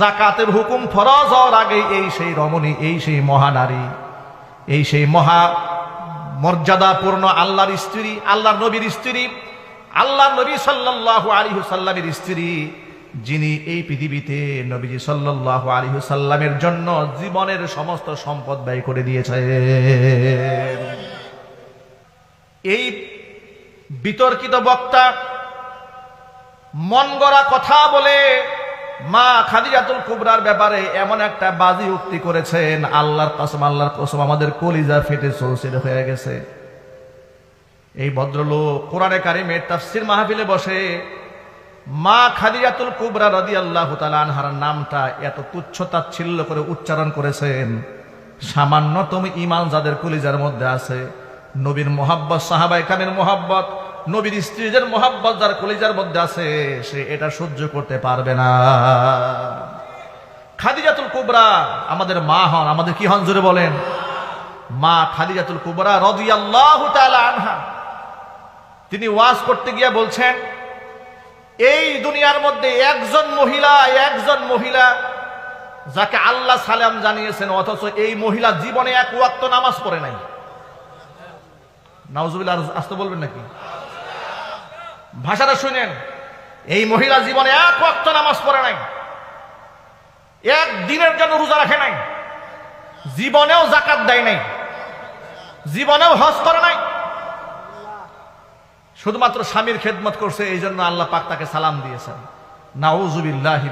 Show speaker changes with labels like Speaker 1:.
Speaker 1: জাকাতের হুকুম ফরজ হওয়ার আগে এই সেই রমণী, এই সেই মহানারী, এই সেই মহা মর্যাদাপূর্ণ আল্লাহর স্ত্রী, আল্লাহর নবীর স্ত্রী আল্লাহ নবী সাল্লাহ আলিহু সাল্লামের স্ত্রী, যিনি এই পৃথিবীতে নবীজি সাল্লাহ আলিহু সাল্লামের জন্য জীবনের সমস্ত সম্পদ ব্যয় করে দিয়েছে এই বিতর্কিত বক্তা মন গড়া কথা বলে মা খাদিজাতুল কুবরার ব্যাপারে এমন একটা বাজি উক্তি করেছেন, আল্লাহর কসম আল্লাহর কসম, আমাদের কলিজা ফেটে সৌসির হয়ে গেছে। এই ভদ্রলোক কোরআনে কারিমের তাফসির মাহফিলে বসে, মা খাদিজাতুল কুবরা রদি আল্লাহ আনহার নামটা এত তুচ্ছ তাচ্ছিল্য করে উচ্চারণ করেছেন, সামান্যতম ইমান যাদের কলিজার মধ্যে আছে, নবীর মোহাব্বত সাহাবাই খানের মোহাব্বত নবীর স্ত্রীদের মোহাব্বত যার কলিজার মধ্যে আছে, সে এটা সহ্য করতে পারবে না। খাদিজাতুল কুবরা আমাদের মা হন। আমাদের কি হন জোরে বলেন? মা খাদিজাতুল কুবরা রদিয়াল্লাহু আনহা। তিনি ওয়াজ করতে গিয়ে বলছেন, এই দুনিয়ার মধ্যে একজন মহিলা একজন মহিলা যাকে আল্লাহ সালাম জানিয়েছেন, অথচ এই মহিলা জীবনে এক ওয়াক্ত নামাজ পড়ে নাই। নাউজুবিল্লাহ আসতে বলবেন নাকি? ভাষাটা শুনেন। এই মহিলা জীবনে এক ওয়াক্ত নামাজ পড়ে নাই। এক দিনের জন্য রোজা রাখে নাই। জীবনেও জাকাত দেয় নাই। জীবনেও হজ করে নাই। শুধুমাত্র স্বামীর খেদমত করছে এই জন্য আল্লাহ পাক তাকে সালাম দিয়েছেন। নাউজুবিল্লাহ